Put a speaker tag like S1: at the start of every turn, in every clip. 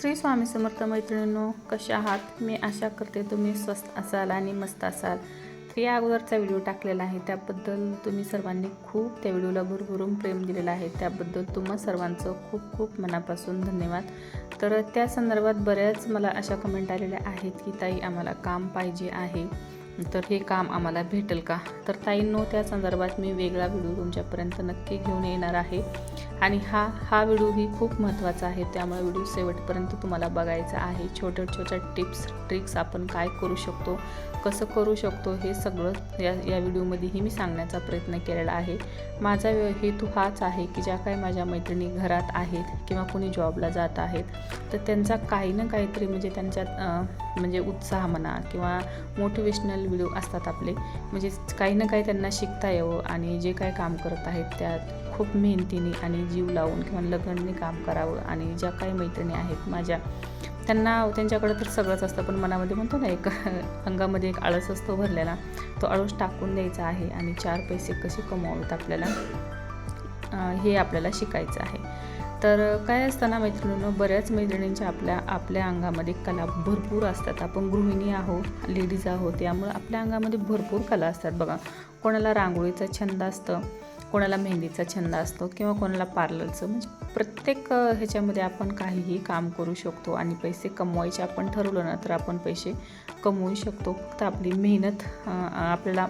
S1: श्री स्वामी समर्थ मैत्रिणींनो कशा आहात? मी आशा करते तुम्ही स्वस्त असाल आणि मस्त असाल. तर या अगोदरचा व्हिडिओ टाकलेला आहे त्याबद्दल तुम्ही सर्वांनी खूप त्या व्हिडिओला भरभरून प्रेम दिलेलं आहे. त्याबद्दल तुम्हा सर्वांचं खूप खूप मनापासून धन्यवाद. तर त्या संदर्भात बऱ्याच मला अशा कमेंट आलेल्या आहेत की ताई आम्हाला काम पाहिजे आहे. तर हे काम आम्हाला भेटेल का? तर ताईंनो त्या संदर्भात मी वेगळा व्हिडिओ तुमच्यापर्यंत नक्की घेऊन येणार आहे. आणि हा हा व्हिडिओही खूप महत्त्वाचा आहे. त्यामुळे व्हिडिओ शेवटपर्यंत तुम्हाला बघायचा आहे. छोट्या छोट्या टिप्स ट्रिक्स आपण काय करू शकतो? कसं करू शकतो हे सगळं या या व्हिडिओमध्येही मी सांगण्याचा प्रयत्न केलेला आहे. माझा हेतू हाच आहे की ज्या काही माझ्या मैत्रिणी घरात आहेत किंवा कोणी जॉबला जात आहेत तर त्यांचा काही ना काहीतरी म्हणजे त्यांच्यात म्हणजे उत्साह म्हणा किंवा मोटिवेशनल व्हिडिओ असतात आपले म्हणजे काही ना काही त्यांना शिकता यावं आणि जे काही काम करत आहेत त्यात खूप मेहनतीने आणि जीव लावून किंवा लगनने काम करावं आणि ज्या काही मैत्रिणी आहेत माझ्या त्यांना त्यांच्याकडं तर सगळंच असतं पण मनामध्ये म्हणतो ना एक अंगामध्ये एक आळस असतो भरलेला. तो आळस टाकून द्यायचा आहे आणि चार पैसे कसे कमावत आपल्याला? हे आपल्याला शिकायचं आहे. तर काय असताना मैत्रिणीनं मैत्रिणींनो बऱ्याच मैत्रिणींच्या आपल्या आपल्या अंगामध्ये कला भरपूर असतात. आपण गृहिणी आहोत लेडीज आहोत त्यामुळं आपल्या अंगामध्ये भरपूर कला असतात. बघा कोणाला रांगोळीचा छंद असतं कोणाला मेहंदीचा छंद असतो किंवा कोणाला पार्लरचं म्हणजे प्रत्येक ह्याच्यामध्ये आपण काहीही काम करू शकतो आणि पैसे कमवायचे आपण ठरवलं ना तर आपण पैसे कमवू शकतो. फक्त आपली मेहनत आपल्याला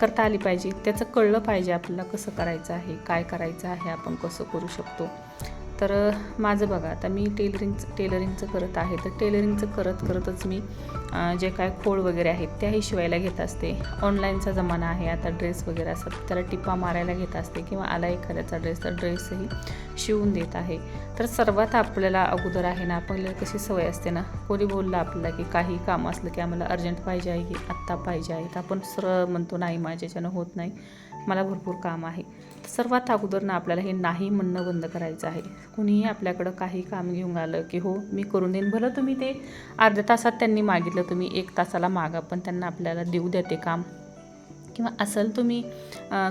S1: करता आली पाहिजे. त्याचं कळलं पाहिजे आपल्याला कसं करायचं आहे काय करायचं आहे आपण कसं करू शकतो. तर माझं बघा आता मी टेलरिंगचं टेलरिंगचं करत आहे. तर टेलरिंगचं करत करतच मी जे काय खोळ वगैरे आहेत त्याही शिवायला घेत असते. ऑनलाईनचा जमाना आहे आता ड्रेस वगैरे असतात त्याला टिपा मारायला घेत असते किंवा आला एखाद्याचा ड्रेस तर ड्रेसही शिवून देत आहे. तर सर्वात आपल्याला अगोदर आहे ना आपल्याला कशी सवय असते ना कोणी बोललं आपल्याला की काही काम असलं की आम्हाला अर्जंट पाहिजे आहे की आत्ता पाहिजे आहे तर आपण सरळ म्हणतो नाही माझ्याच्यानं होत नाही मला भरपूर काम आहे. सर्वात अगोदर ना आपल्याला हे नाही म्हणणं बंद करायचं आहे. कुणीही आपल्याकडं काही काम घेऊन आलं की हो मी करून देईन. भलं तुम्ही ते अर्ध्या तासात त्यांनी मागितलं तुम्ही एक तासाला मागा पण त्यांना आपल्याला देऊ द्या ते काम. किंवा असेल तुम्ही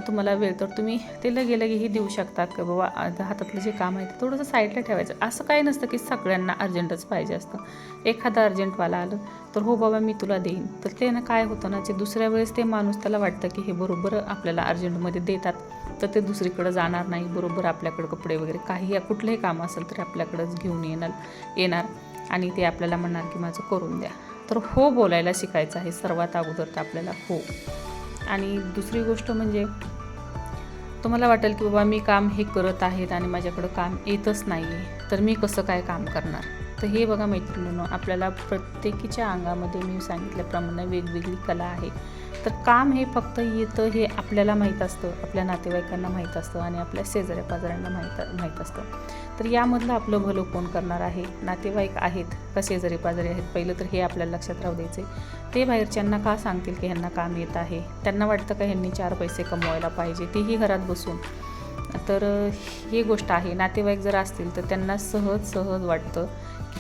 S1: तुम्हाला वेळ तर तुम्ही ते लगे लगेही देऊ शकतात की बाबा? आता हातातलं जे काम आहे ते थोडंसं साईडला ठेवायचं. असं काही नसतं की सगळ्यांना अर्जंटच पाहिजे असतं. एखादं अर्जंटवाला आलं तर हो बाबा मी तुला देईन. तर ते ना काय होतं ना जे दुसऱ्या वेळेस ते माणूस त्याला वाटतं की हे बरोबर आपल्याला अर्जंटमध्ये देतात तर ते दुसरीकडं जाणार नाही. बरोबर आपल्याकडं कपडे वगैरे काही कुठलंही काम असेल तर आपल्याकडंच घेऊन येणार येणार. आणि ते आपल्याला म्हणणार की माझं करून द्या. तर हो बोलायला शिकायचं आहे सर्वात अगोदर तर आपल्याला हो. आणि दुसरी गोष्ट म्हणजे तुम्हाला वाटेल की बाबा मी काम हे करत आहेत आणि माझ्याकडं काम येतच नाही आहे तर मी कसं काय काम करणार? तर हे बघा मैत्रिणीनं आपल्याला प्रत्येकीच्या अंगामध्ये मी सांगितल्याप्रमाणे वेगवेगळी कला आहे. तर काम हे फक्त येतं हे आपल्याला माहीत असतं आपल्या नातेवाईकांना माहीत असतं आणि आपल्या शेजाऱ्या पाजाऱ्यांना माहीत माहीत असतं. तर यामधलं आपलं भलं कोण करणार आहे? नातेवाईक आहेत का शेजारी पाजारी आहेत? पहिलं तर हे आपल्याला लक्षात राहू द्यायचे ते बाहेरच्यांना का सांगतील की ह्यांना काम येत आहे? त्यांना वाटतं का ह्यांनी चार पैसे कमवायला पाहिजे? तेही घरात बसून. तर ही गोष्ट आहे. नातेवाईक जर असतील तर त्यांना सहज सहज वाटतं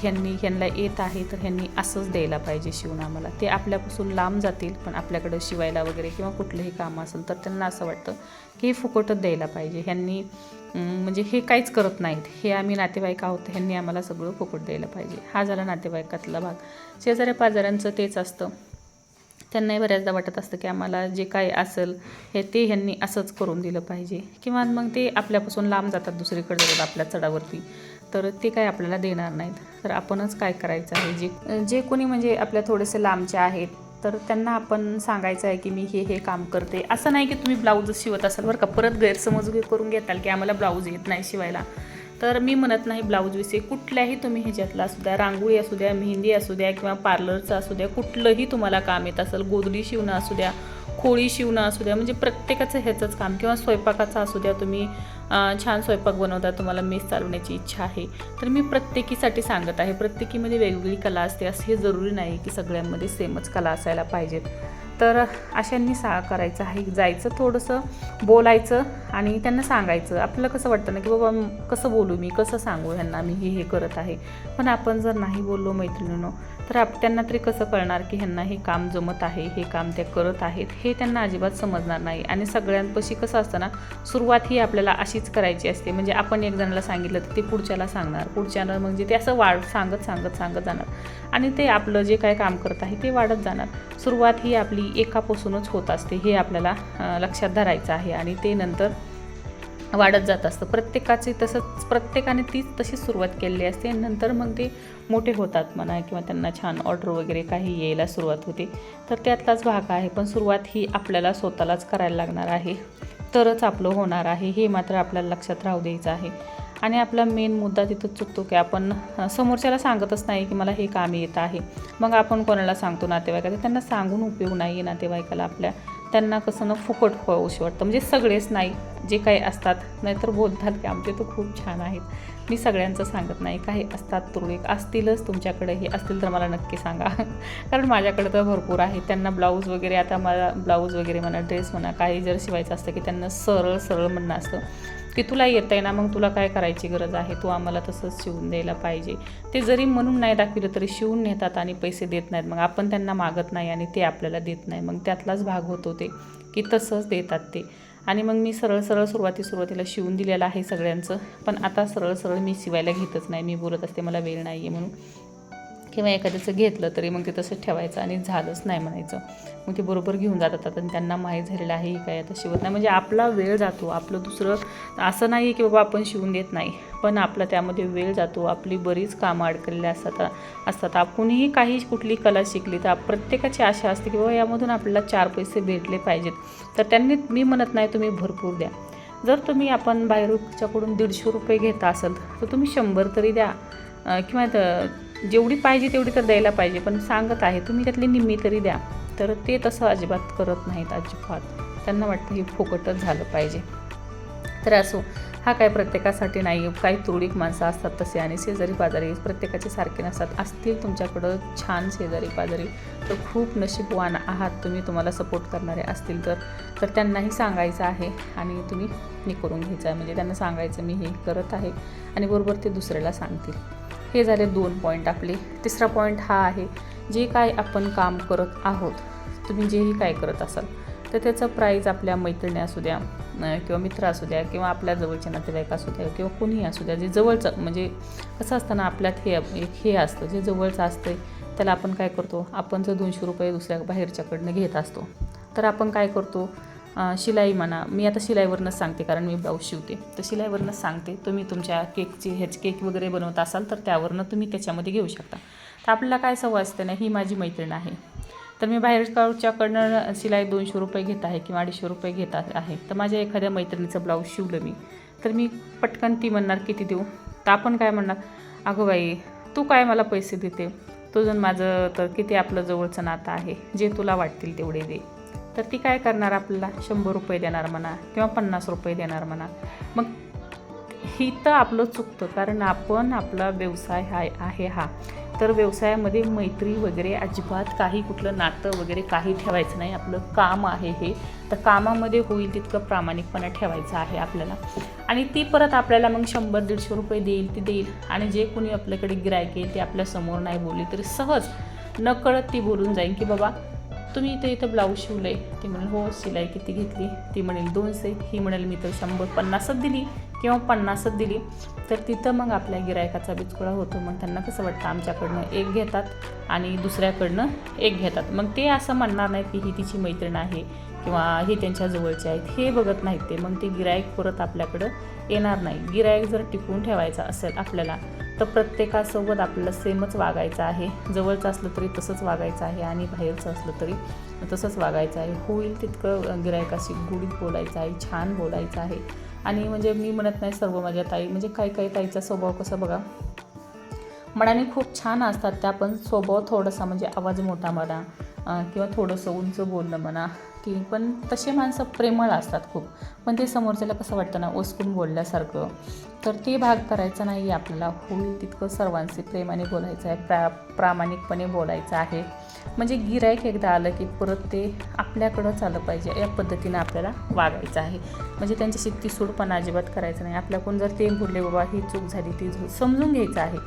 S1: ह्यांनी ह्यांना येत आहे तर ह्यांनी असंच द्यायला पाहिजे शिवून आम्हाला. ते आपल्यापासून लांब जातील पण आपल्याकडं शिवायला वगैरे किंवा कुठलंही काम असेल तर त्यांना असं वाटतं की हे फुकटच द्यायला पाहिजे. ह्यांनी म्हणजे हे काहीच करत नाहीत. हे आम्ही नातेवाईक आहोत ह्यांनी आम्हाला सगळं फुकट द्यायला पाहिजे. हा झाला नातेवाईकातला भाग. शेजाऱ्या पाजाऱ्यांचं तेच असतं. त्यांनाही बऱ्याचदा वाटत असतं की आम्हाला जे काय असेल हे ते ह्यांनी असंच करून दिलं पाहिजे. किंवा मग ते आपल्यापासून लांब जातात दुसरीकडे जातात आपल्या चढावरती. तर ते काय आपल्याला देणार नाहीत. तर आपणच काय करायचं आहे? जे जे कोणी म्हणजे आपल्या थोडेसे लांबचे आहेत तर त्यांना आपण सांगायचं आहे की मी हे हे काम करते. असं नाही की तुम्ही ब्लाऊज शिवत असाल बरं का परत गैरसमज करून घेताल की आम्हाला ब्लाऊज येत नाही शिवायला. तर मी म्हणत नाही ब्लाऊजविषयी कुठल्याही तुम्ही ह्याच्यातला असू द्या रांगोळी असू द्या मेहंदी असू द्या किंवा पार्लरचं असू द्या कुठलंही तुम्हाला काम येत असेल गोदडी शिवणं असू द्या खोळी शिवणं असू द्या म्हणजे प्रत्येकाचं ह्याचंच काम किंवा स्वयंपाकाचं असू द्या तुम्ही छान स्वयंपाक बनवता तुम्हाला मेस चालवण्याची इच्छा आहे. तर मी प्रत्येकीसाठी सांगत आहे. प्रत्येकीमध्ये वेगवेगळी कला असते. असं हे जरुरी नाही की सगळ्यांमध्ये सेमच कला असायला पाहिजेत. तर अशांनी सा करायचं आहे. जायचं थोडंसं बोलायचं आणि त्यांना सांगायचं. आपल्याला कसं वाटतं ना की बाबा कसं बोलू मी? कसं सांगू ह्यांना मी? हे हे करत आहे. पण आपण जर नाही बोललो मैत्रिणीनो तर आप त्यांना तरी कसं कळणार की ह्यांना हे काम जमत आहे हे काम ते करत आहेत? हे त्यांना अजिबात समजणार नाही. आणि सगळ्यांपाशी कसं असतं ना सुरुवात ही आपल्याला अशीच करायची असते. म्हणजे आपण एक जणाला सांगितलं तर ते पुढच्याला सांगणार. पुढच्यानं म्हणजे ते असं वाढ सांगत सांगत सांगत जाणार. आणि ते आपलं जे काय काम करत आहे ते वाढत जाणार. सुरुवात ही आपली एकापासूनच होत असते हे आपल्याला लक्षात धरायचं आहे आणि ते नंतर वाढत जात असतं. प्रत्येकाचे तसंच प्रत्येकाने तीच तशी सुरुवात केलेली असते आणि नंतर मग ते मोठे होतात म्हणा किंवा त्यांना छान ऑर्डर वगैरे काही यायला सुरुवात होते. तर त्यातलाच भाग आहे पण सुरुवात ही आपल्याला स्वतःलाच करायला लागणार आहे. तरच आपलं होणार आहे हे मात्र आपल्याला लक्षात राहू द्यायचं आहे. आणि आपला मेन मुद्दा तिथं चुकतो की आपण समोरच्याला सांगतच नाही की मला हे काम येत आहे. मग आपण कोणाला सांगतो नातेवाईकाला? त्यांना सांगून उपयोग नाही आहे नातेवाईकाला आपल्या. त्यांना कसं ना फुकट व्हावंशी वाटतं. म्हणजे सगळेच नाही जे काही असतात. नाहीतर बोलतात की आमचे तर खूप छान आहेत. मी सगळ्यांचं सांगत नाही. काही असतात तुरळीक असतीलच तुमच्याकडे. हे असतील तर मला नक्की सांगा. कारण माझ्याकडे तर भरपूर आहे. त्यांना ब्लाऊज वगैरे आता मला ब्लाऊज वगैरे म्हणा ड्रेस म्हणा काही जर शिवायचं असतं की त्यांना सरळ सरळ म्हणणं असतं. की तुला येतं आहे ना मग तुला काय करायची गरज आहे? तू आम्हाला तसंच शिवून द्यायला पाहिजे. ते जरी म्हणून नाही दाखविलं तरी शिवून नेतात आणि पैसे देत नाहीत. मग आपण त्यांना मागत नाही आणि ते आपल्याला देत नाही. मग त्यातलाच भाग होतो ते की तसंच देतात ते. आणि मग मी सरळ सरळ सुरुवाती सुरुवातीला शिवून दिलेलं आहे सगळ्यांचं. पण आता सरळ सरळ मी शिवायला घेतच नाही. मी बोलत असते मला वेळ नाही आहे म्हणून. किंवा एखाद्याचं घेतलं तरी मग ते तसंच ठेवायचं आणि झालंच नाही म्हणायचं. मग ते बरोबर घेऊन जातात आणि त्यांना माहीत झालेलं आहे काय आता शिवत नाही. म्हणजे आपला वेळ जातो आपलं दुसरं असं नाही आहे की बाबा आपण शिवून देत नाही पण आपला त्यामध्ये वेळ जातो आपली बरीच कामं अडकलेली असतात असतात. आपणही काही कुठली कला शिकली तर प्रत्येकाची आशा असते की बाबा यामधून आपल्याला चार पैसे भेटले पाहिजेत. तर त्यांनी मी म्हणत नाही तुम्ही भरपूर द्या. जर तुम्ही आपण बाहेरच्याकडून दीडशे रुपये घेता असाल तर तुम्ही शंभर तरी द्या. किंवा जेवढी पाहिजे तेवढी तर द्यायला पाहिजे पण सांगत आहे तुम्ही त्यातली निम्मी तरी द्या. तर ते तसं अजिबात करत नाहीत अजिबात. त्यांना वाटतं हे फुकटच झालं पाहिजे. तर असो हा काय प्रत्येकासाठी नाही काही तुरळीक माणसं असतात तसे आणि शेजारी पाजारी प्रत्येकाचे सारखे नसतात. असतील तुमच्याकडं छान शेजारी पाजारी तर खूप नशीबवान आहात तुम्ही तुम्हाला सपोर्ट करणारे असतील तर. तर त्यांनाही सांगायचं आहे आणि तुम्ही हे करून घ्यायचं आहे. म्हणजे त्यांना सांगायचं मी हे करत आहे आणि बरोबर ते दुसऱ्याला सांगतील. हे झाले दोन पॉईंट आपले. तिसरा पॉईंट हा आहे जे काय आपण काम करत आहोत तुम्ही जेही काय करत असाल तर त्याचं प्राईज आपल्या मैत्रिणी असू द्या किंवा मित्र असू द्या किंवा आपल्या जवळचे नातेवाईक असू द्या किंवा कोणीही असू द्या जे जवळचं म्हणजे कसं असताना आपल्यात हे एक हे असतं जे जवळचं असतं त्याला आपण काय करतो आपण जर दोनशे रुपये दुसऱ्या बाहेरच्याकडनं घेत असतो तर आपण काय करतो शिलाई म्हणा मी आता शिलाईवरनंच सांगते कारण मी ब्लाऊज शिवते. तर शिलाईवरनंच सांगते तुम्ही तुमच्या केकची ह्याच केक वगैरे बनवत असाल तर त्यावरनं तुम्ही त्याच्यामध्ये घेऊ शकता. तर आपल्याला काय सवय असते ना ही माझी मैत्रीण आहे. तर मी बाहेरच्याकडनं शिलाई दोनशे रुपये घेत आहे किंवा अडीचशे रुपये घेत आहे. तर माझ्या एखाद्या मैत्रिणीचं ब्लाऊज शिवलं मी. तर मी पटकन ती म्हणणार किती देऊ? तर आपण काय म्हणणार अगं बाई तू काय मला पैसे देते? तुझं माझं तर किती आपलं जवळचं नातं आहे. जे तुला वाटतील तेवढे दे. तर ती काय करणार आपल्याला? शंभर रुपये देणार म्हणा किंवा पन्नास रुपये देणार म्हणा. मग ही तर आपलं चुकतं कारण आपण आपला व्यवसाय हा आहे हा. तर व्यवसायामध्ये मैत्री वगैरे अजिबात काही कुठलं नातं वगैरे काही ठेवायचं नाही. आपलं काम आहे हे. तर कामामध्ये होईल तितकं प्रामाणिकपणा ठेवायचं आहे आपल्याला. आणि ती परत आपल्याला मग शंभर दीडशे रुपये देईल ती देईल. आणि जे कोणी आपल्याकडे गिरायक येईल ते आपल्यासमोर नाही बोलली तरी सहज नकळत ती बोलून जाईल की बाबा तुम्ही इथे इथं ब्लाऊज शिवलं आहे ती म्हणेल हो शिलाई किती घेतली? ती म्हणेल दोनशे ही म्हणेल मी तर शंभर पन्नासच दिली. किंवा पन्नासच दिली. तर तिथं मग आपल्या गिरायकाचा बिचकुळा होतो. मग त्यांना कसं वाटतं? आमच्याकडनं एक घेतात आणि दुसऱ्याकडनं एक घेतात. मग ते असं म्हणणार नाहीत की ही तिची मैत्रीण आहे किंवा हे त्यांच्या जवळचे आहेत. हे बघत नाहीत ते. मग ते गिरायक परत आपल्याकडं येणार नाही. गिरायक जर टिकवून ठेवायचा असेल आपल्याला तर प्रत्येकासोबत आपल्याला सेमच वागायचं आहे. जवळचं असलं तरी तसंच वागायचं आहे आणि बाहेरचं असलं तरी तसंच वागायचं आहे. होईल तितकं गिरायकाशी गुढीत बोलायचं आहे छान बोलायचं आहे. आणि म्हणजे मी म्हणत नाही सर्व माझ्या ताई म्हणजे काही काही ताईचा स्वभाव कसा बघा? मनाने खूप छान असतात त्या पण स्वभाव थोडासा म्हणजे आवाज मोठा म्हणा किंवा थोडंसं उंच बोलणं म्हणा की पण तसे माणसं प्रेमळ असतात खूप. पण ते समोरच्याला कसं वाटतं ना ओसकून बोलल्यासारखं. तर ते भाग करायचा नाही आपल्याला. होईल तितकं सर्वांशी प्रेमाने बोलायचं आहे प्रा प्रामाणिकपणे बोलायचं आहे. म्हणजे गिरायक एकदा आलं की परत ते आपल्याकडंच आलं पाहिजे या पद्धतीनं आपल्याला वागायचं आहे. म्हणजे त्यांच्याशी तिसूडपणा अजिबात करायचं नाही. आपल्याकडून जर ते बोलले बाबा ही चूक झाली ती चूक समजून घ्यायचं आहे.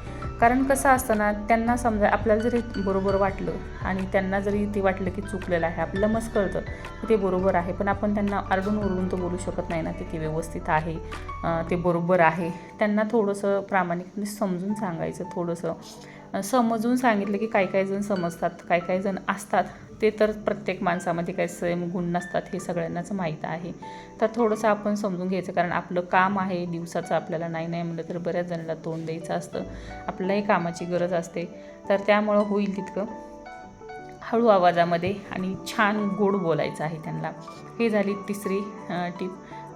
S1: कारण कसं असताना त्यांना समजा आपल्याला जरी बरोबर वाटलं आणि त्यांना जरी ते वाटलं की चुकलेलं आहे आपल्याला मस्त कळतं की ते बरोबर आहे. पण आपण त्यांना आरडून ओरडून तर बोलू शकत नाही ना ते व्यवस्थित आहे ते बरोबर आहे. त्यांना थोडंसं प्रामाणिकपणे समजून सांगायचं थोडंसं. समजून सांगितलं की काही काही जण समजतात काही काही जण असतात. ते तर प्रत्येक माणसामध्ये काही सेम गुण नसतात हे सगळ्यांनाच माहीत आहे. तर थोडंसं आपण समजून घ्यायचं कारण आपलं काम आहे दिवसाचं आपल्याला नाही नाही म्हणलं तर बऱ्याच जणांना तोंड द्यायचं असतं. आपल्यालाही कामाची गरज असते. तर त्यामुळं होईल तितकं. हळू आवाजामध्ये आणि छान गोड बोलायचं आहे त्यांना. हे झाली तिसरी टीप.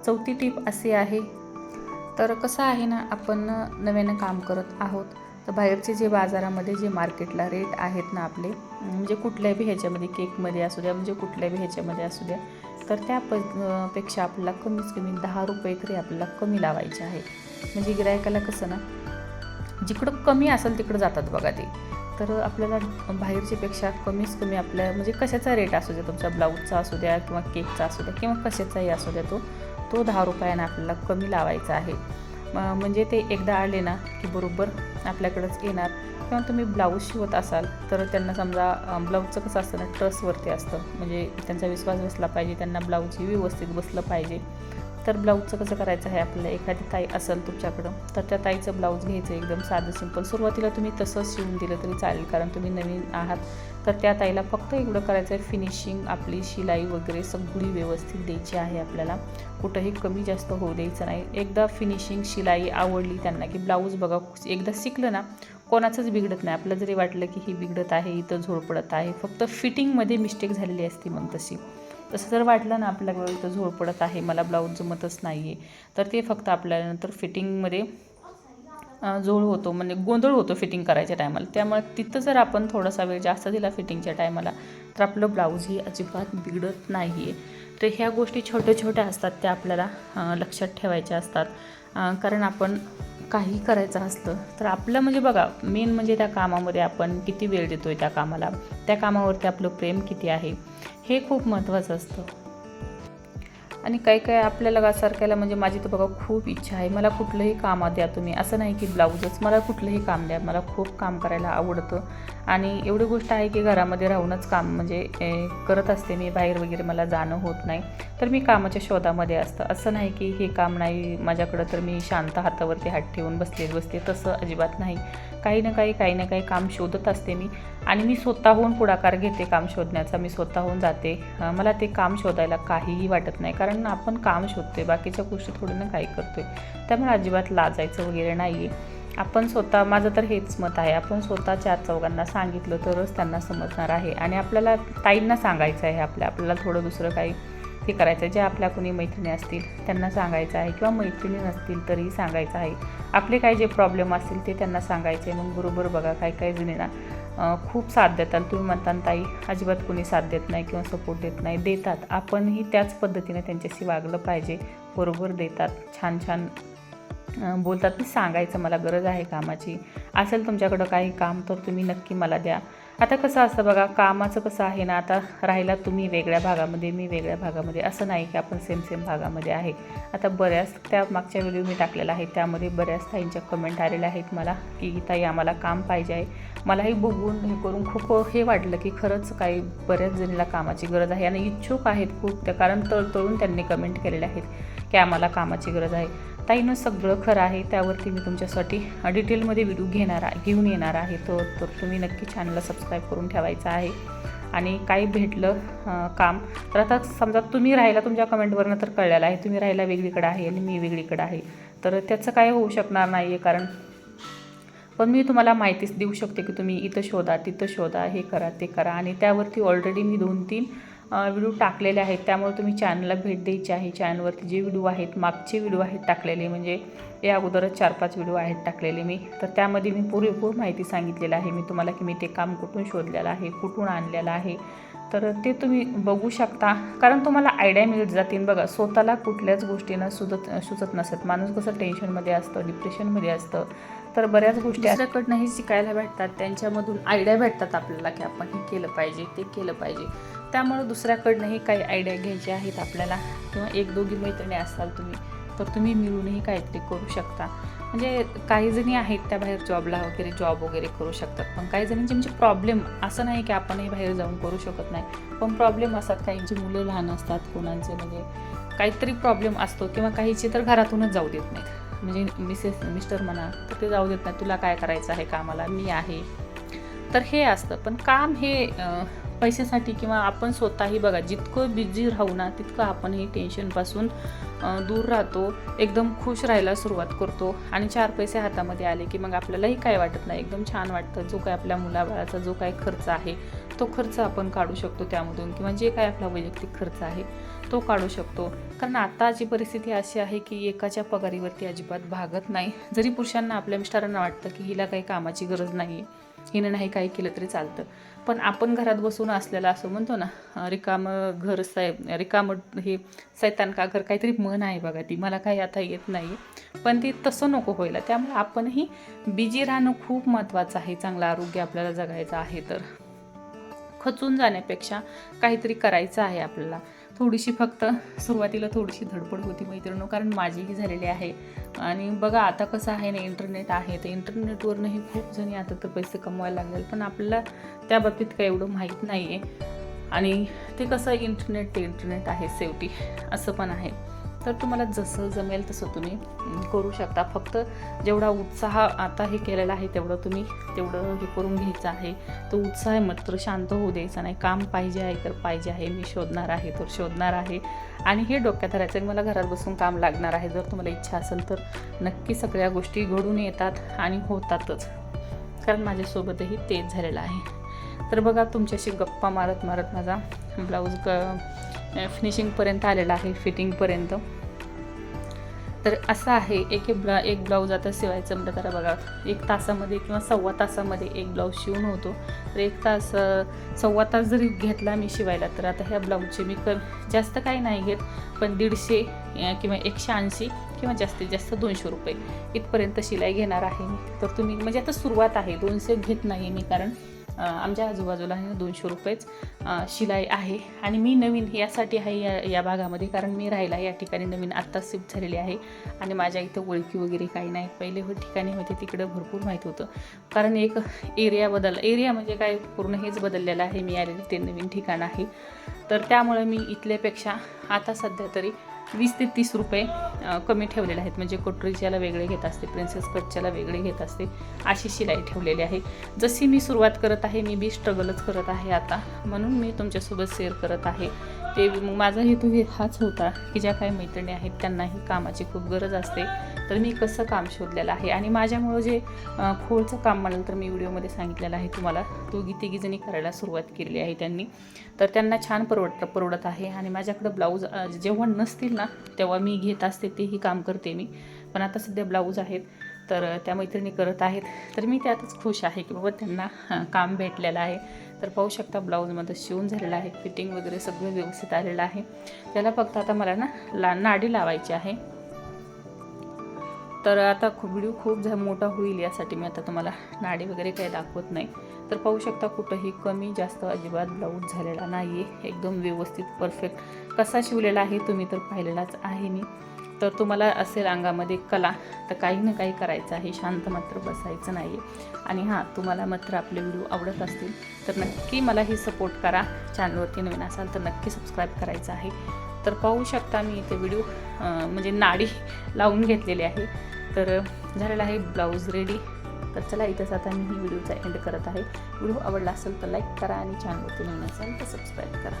S1: चौथी टीप अशी आहे तर कसं आहे ना आपण नव्यानं काम करत आहोत. तर बाहेरचे जे बाजारामध्ये जे मार्केटला रेट आहेत ना आपले म्हणजे कुठल्याही बी ह्याच्यामध्ये केकमध्ये असू द्या म्हणजे कुठल्याही ह्याच्यामध्ये असू द्या तर त्या प पेक्षा आपल्याला कमीत कमी दहा रुपये तरी आपल्याला कमी लावायचे आहे म्हणजे गिरायकाला कसं ना जिकडं कमी असेल तिकडं जातात बघा ते. तर आपल्याला बाहेरच्यापेक्षा कमीच कमी आपल्या म्हणजे कशाचा रेट असू द्या तुमच्या ब्लाऊजचा असू द्या किंवा केकचा असू द्या किंवा कशाचाही असू द्या तो तो दहा रुपयानं आपल्याला कमी लावायचा आहे. म्हणजे ते एकदा आले ना की बरोबर आपल्याकडंच येणार. किंवा तुम्ही ब्लाऊज शिवत असाल तर त्यांना समजा ब्लाऊजचं कसं असतं ना ट्रसवरती असतं. म्हणजे त्यांचा विश्वास बसला पाहिजे त्यांना ब्लाऊजही व्यवस्थित बसलं पाहिजे. तर ब्लाऊजचं कसं करायचं आहे? आपल्याला एखादी ताई असेल तुमच्याकडं तर त्या ताईचं ब्लाऊज घ्यायचं एकदम साधं सिंपल सुरुवातीला तुम्ही तसंच शिवून दिलं तरी चालेल कारण तुम्ही नवीन आहात. तर त्या ताईला फक्त एवढं करायचं आहे फिनिशिंग आपली शिलाई वगैरे सगळी व्यवस्थित द्यायची आहे आपल्याला. कुठंही कमी जास्त होऊ द्यायचं नाही. एकदा फिनिशिंग शिलाई आवडली त्यांना की ब्लाऊज बघा एकदा शिकलं ना कोणाचंच बिघडत नाही. आपलं जरी वाटलं की ही बिघडत आहे इथं झोडपडत आहे फक्त फिटिंगमध्ये मिस्टेक झालेली असते मग तशी. तसं जर वाटलं ना आपल्याला इथं झोळ पडत आहे मला ब्लाऊज जमतच नाही आहे तर ते फक्त आपल्याला नंतर फिटिंगमध्ये अ, जोड होतो म्हणजे गोंधळ होतो फिटिंग करायच्या टायमाला त्यामुळे तिथं जर आपण थोडासा वेळ जास्त दिला फिटिंगच्या टायमाला तर आपलं ब्लाऊजही अजिबात बिघडत नाही आहे तर ह्या गोष्टी छोट्या छोट्या असतात त्या आपल्याला लक्षात ठेवायच्या असतात. कारण आपण काही करायचं असलं तर आपलं म्हणजे बघा मेन म्हणजे त्या कामामध्ये आपण किती वेळ देतो आहे त्या कामाला. त्या कामावरती आपलं प्रेम किती आहे? हे खूप महत्त्वाचं असतं. आणि काही काही आपल्याला सारख्याला म्हणजे माझी तर बघा खूप इच्छा आहे. मला कुठलंही काम द्या तुम्ही. असं नाही की ब्लाऊजच मला कुठलंही काम द्या. मला खूप काम करायला आवडतं. आणि एवढी गोष्ट आहे की घरामध्ये राहूनच काम म्हणजे करत असते मी बाहेर वगैरे मला जाणं होत नाही. तर मी कामाच्या शोधामध्ये असतं. असं नाही की हे काम नाही माझ्याकडं तर मी शांत हातावरती हात ठेवून बसले बसते तसं अजिबात नाही. काही ना काही काही ना काही काम शोधत असते मी. आणि मी स्वतःहून पुढाकार घेते काम शोधण्याचा. मी स्वतःहून जाते. मला ते काम शोधायला काहीही वाटत नाही. कारण आपण काम शोधतोय बाकीच्या गोष्टी थोडी ना काही करतोय. त्यामुळे अजिबात लाजायचं वगैरे नाही आहे आपण स्वतः माझं तर हेच मत आहे आपण स्वतः चार चौघांना सांगितलं तरच त्यांना समजणार आहे. आणि आपल्याला ताईंना सांगायचं आहे आपल्या आपल्याला थोडं दुसरं काही हे करायचं आहे. जे आपल्या कोणी मैत्रिणी असतील त्यांना सांगायचं आहे. किंवा मैत्रिणी नसतील तरीही सांगायचं आहे. आपले काही जे प्रॉब्लेम असतील ते त्यांना सांगायचे मग बरोबर बघा काही काही जणींना खूप साथ देतात. तुम्ही म्हणता ताई अजिबात कोणी साथ देत नाही किंवा सपोर्ट देत नाही. देतात. आपणही त्याच पद्धतीने त्यांच्याशी वागलं पाहिजे. बरोबर देतात. छान छान बोलतात की सांगायचं मला गरज आहे कामाची. असेल तुमच्याकडं काही काम तर तुम्ही नक्की मला द्या. आता कसं असतं बघा कामाचं कसं आहे ना आता राहिला तुम्ही वेगळ्या भागामध्ये मी वेगळ्या भागामध्ये. असं नाही की आपण सेम सेम भागामध्ये आहे. आता बऱ्याच त्या मागच्या व्हिडिओ मी टाकलेला आहे त्यामध्ये बऱ्याच ताईंच्या कमेंट आलेल्या आहेत मला की ताई आम्हाला काम पाहिजे आहे. मलाही बघून हे करून खूप हे वाटलं की खरंच काही बऱ्याच जणीला कामाची गरज आहे. आणि इच्छुक आहेत खूप त्या कारण तळतळून त्यांनी कमेंट केलेल्या आहेत की आम्हाला कामाची गरज आहे. ताईनं सगळं खरं आहे त्यावरती मी तुमच्यासाठी डिटेलमध्ये व्हिडिओ घेणार आहे घेऊन येणार आहे. तो तर तुम्ही नक्की चॅनलला सबस्क्राईब करून ठेवायचं आहे. आणि काही भेटलं काम तर आता समजा तुम्ही राहिला तुमच्या कमेंटवरनं तर कळलेलं आहे. तुम्ही राहिला वेगळीकडे आहे आणि मी वेगळीकडे आहे. तर त्याचं काय होऊ शकणार नाही आहे कारण पण मी तुम्हाला माहितीच देऊ शकते की तुम्ही इथं शोधा तिथं शोधा हे करा ते करा. आणि त्यावरती ऑलरेडी मी दोन तीन व्हिडिओ टाकलेले आहेत. त्यामुळे तुम्ही चॅनलला भेट द्यायची आहे. चॅनलवरती जे व्हिडिओ आहेत मागचे व्हिडिओ आहेत टाकलेले म्हणजे या अगोदरच चार पाच व्हिडिओ आहेत टाकलेले मी. तर त्यामध्ये मी पुरेपूर माहिती सांगितलेलं आहे. मी तुम्हाला की मी ते काम कुठून शोधलेलं आहे कुठून आणलेलं आहे. तर ते तुम्ही बघू शकता. कारण तुम्हाला आयडिया मिळत जातील. बघा स्वतःला कुठल्याच गोष्टींना सुचत सुचत नसत. माणूस कसं टेन्शनमध्ये असतं डिप्रेशनमध्ये असतं. तर बऱ्याच गोष्टी दुसऱ्याकडनंही शिकायला भेटतात. त्यांच्यामधून आयडिया भेटतात आपल्याला की आपण हे केलं पाहिजे ते केलं पाहिजे. त्यामुळं दुसऱ्याकडनंही काही आयडिया घ्यायच्या आहेत आपल्याला. किंवा एक दोघी मैत्रिणी असाल तुम्ही तर तुम्ही मिळूनही काहीतरी करू शकता. म्हणजे काही जणी आहेत त्या बाहेर जॉबला वगैरे जॉब वगैरे करू शकतात. पण काही जणींचे म्हणजे प्रॉब्लेम असं नाही की आपणही बाहेर जाऊन करू शकत नाही. पण प्रॉब्लेम असतात. काहींची मुलं लहान असतात कोणाचे म्हणजे काहीतरी प्रॉब्लेम असतो किंवा काहीचे तर घरातूनच जाऊ देत नाहीत. म्हणजे मिसेस मिस्टर म्हणा तर ते जाऊ देत नाही तुला काय करायचं आहे कामाला? मी आहे. तर हे असतं. पण काम हे पैशासाठी किंवा आपण स्वतःही बघा जितकं बिझी राहू ना तितकं आपण हे टेन्शनपासून दूर राहतो. एकदम खुश राहायला सुरुवात करतो. आणि चार पैसे हातामध्ये आले की मग आपल्यालाही काय वाटत नाही. एकदम छान वाटतं. जो काय आपल्या मुलाबाळाचा जो काय खर्च आहे तो खर्च आपण काढू शकतो त्यामधून. किंवा जे काय आपला वैयक्तिक खर्च आहे तो काढू शकतो. कारण आताची परिस्थिती अशी आहे की एकाच्या पगारीवरती अजिबात भागत नाही. जरी पुरुषांना आपल्या मिस्टरांना वाटतं की हिला काही कामाची गरज नाही हिने नाही काही केलं तरी चालतं. पण आपण घरात बसून असलेला असं म्हणतो ना रिकामं घर साय रिकामं हे सैतान का घर काहीतरी मन आहे बघा ती. मला काही आता येत नाही पण ती तसं नको व्हायला. त्यामुळे आपणही बिजी राहणं खूप महत्त्वाचं आहे. चांगलं आरोग्य आपल्याला जगायचं आहे तर. खचून जाण्यापेक्षा काहीतरी करायचं आहे आपल्याला. थोडीशी फक्त सुरुवातीला थोडीशी धडपड होती मैत्रिणी कारण माझीही झालेली आहे. आणि बघा आता कसं आहे ना इंटरनेट आहे. तर इंटरनेटवरूनही खूप जणी आता तर पैसे कमवायला लागेल पण आपल्याला त्या बाबतीत काही एवढं माहीत नाही आहे आणि ते कसं इंटरनेट ते इंटरनेट आहे शेवटी. असं पण आहे. तर तुम्हाला जसं जमेल तसं तुम्ही करू शकता. फक्त जेवढा उत्साह आता हे केलेला आहे तेवढं तुम्ही तेवढं हे करून घ्यायचं आहे. तो उत्साह मात्र शांत होऊ द्यायचा नाही. काम पाहिजे आहे तर पाहिजे आहे. मी शोधणार आहे तर शोधणार आहे. आणि हे डोक्यात धरायचं की मला घरात बसून काम लागणार आहे. जर तुम्हाला इच्छा असेल तर नक्की सगळ्या गोष्टी घडून येतात आणि होतातच. कारण माझ्यासोबतही तेच झालेलं आहे. तर बघा तुमच्याशी गप्पा मारत मारत माझा ब्लाऊज क फिनिशिंगपर्यंत आलेला आहे फिटिंगपर्यंत तर असं आहे एक एक ब्ला एक ब्लाऊज आता शिवायचं म्हटलं तर बघा एक तासामध्ये किंवा सव्वा तासामध्ये एक ब्लाऊज शिवून होतो. तर एक तास सव्वा तास जरी घेतला मी शिवायला तर आता ह्या ब्लाऊजचे मी क जास्त काही नाही घेत पण दीडशे किंवा एकशे ऐंशी किंवा जास्तीत जास्त दोनशे रुपये इथपर्यंत शिलाई घेणार आहे मी. तर तुम्ही म्हणजे आता सुरुवात आहे दोनशे घेत नाही मी कारण आमच्या आजूबाजूला आहे दोनशे रुपयेच शिलाई आहे. आणि मी नवीन यासाठी आहे या या भागामध्ये कारण मी राहिला या ठिकाणी नवीन आत्ता शिफ्ट झालेली आहे. आणि माझ्या इथं ओळखी वगैरे काही नाही. पहिले हो ठिकाणी होते तिकडं भरपूर माहीत होतं. कारण एक एरिया बदल एरिया म्हणजे काय? पूर्ण हेच बदललेलं आहे. मी आलेले ते नवीन ठिकाण आहे. तर त्यामुळे मी इथल्यापेक्षा आता सध्या तरी वीस ते तीस रुपये कमी ठेवलेले आहेत. म्हणजे कोटरीच्याला वेगळे घेत असते प्रिन्सेस कटच्याला वेगळे घेत असते अशी शिलाई ठेवलेली आहे. जशी मी सुरुवात करत आहे मी बी स्ट्रगलच करत आहे आता. म्हणून मी तुमच्यासोबत शेअर करत आहे. ते मग माझा हेतू हे हाच होता की ज्या काही मैत्रिणी आहेत त्यांनाही कामाची खूप गरज असते. तर मी कसं काम शोधलेलं आहे? आणि माझ्यामुळं जे खोलचं काम म्हणाल तर मी व्हिडिओमध्ये सांगितलेलं आहे तुम्हाला. दोघी तिघीजणी करायला सुरुवात केलेली आहे त्यांनी. तर त्यांना छान परवडत परवडत आहे आणि माझ्याकडं ब्लाऊज जेव्हा नसतील ना तेव्हा मी घेत असते तेही काम करते मी. पण आता सध्या ब्लाऊज आहेत. तर त्या मैत्रिणी करत आहेत. तर मी त्यातच खुश आहे की बाबा त्यांना काम भेटलेलं आहे. तर पाहू शकता ब्लाऊजमध्ये शिवून झालेला आहे फिटिंग वगैरे सगळं व्यवस्थित आलेलं आहे. त्याला फक्त आता मला ना ला नाडी लावायची आहे. तर आता खूप व्हिडिओ खूप झा मोठा होईल यासाठी मी आता तुम्हाला नाडी वगैरे काही दाखवत नाही. तर पाहू शकता कुठंही कमी जास्त अजिबात ब्लाऊज झालेला नाही आहे एकदम व्यवस्थित परफेक्ट कसा शिवलेला आहे तुम्ही तर पाहिलेलाच आहे मी. तर तुम्हाला असेल अंगामध्ये कला तर काही ना काही करायचं आहे. शांत मात्र बसायचं नाही. आहे आणि हां तुम्हाला मात्र आपले व्हिडिओ आवडत असतील तर नक्की मला हे सपोर्ट करा. चॅनलवरती नवीन असाल तर नक्की सबस्क्राईब करायचं आहे. तर पाहू शकता मी इथे व्हिडिओ म्हणजे नाडी लावून घेतलेली आहे. तर झालेला आहे ब्लाऊज रेडी. तर चला इथंच आता मी ही व्हिडिओचा एंड करत आहे. व्हिडिओ आवडला असेल तर लाईक करा आणि चॅनलवरती नवीन असाल तर सबस्क्राईब करा.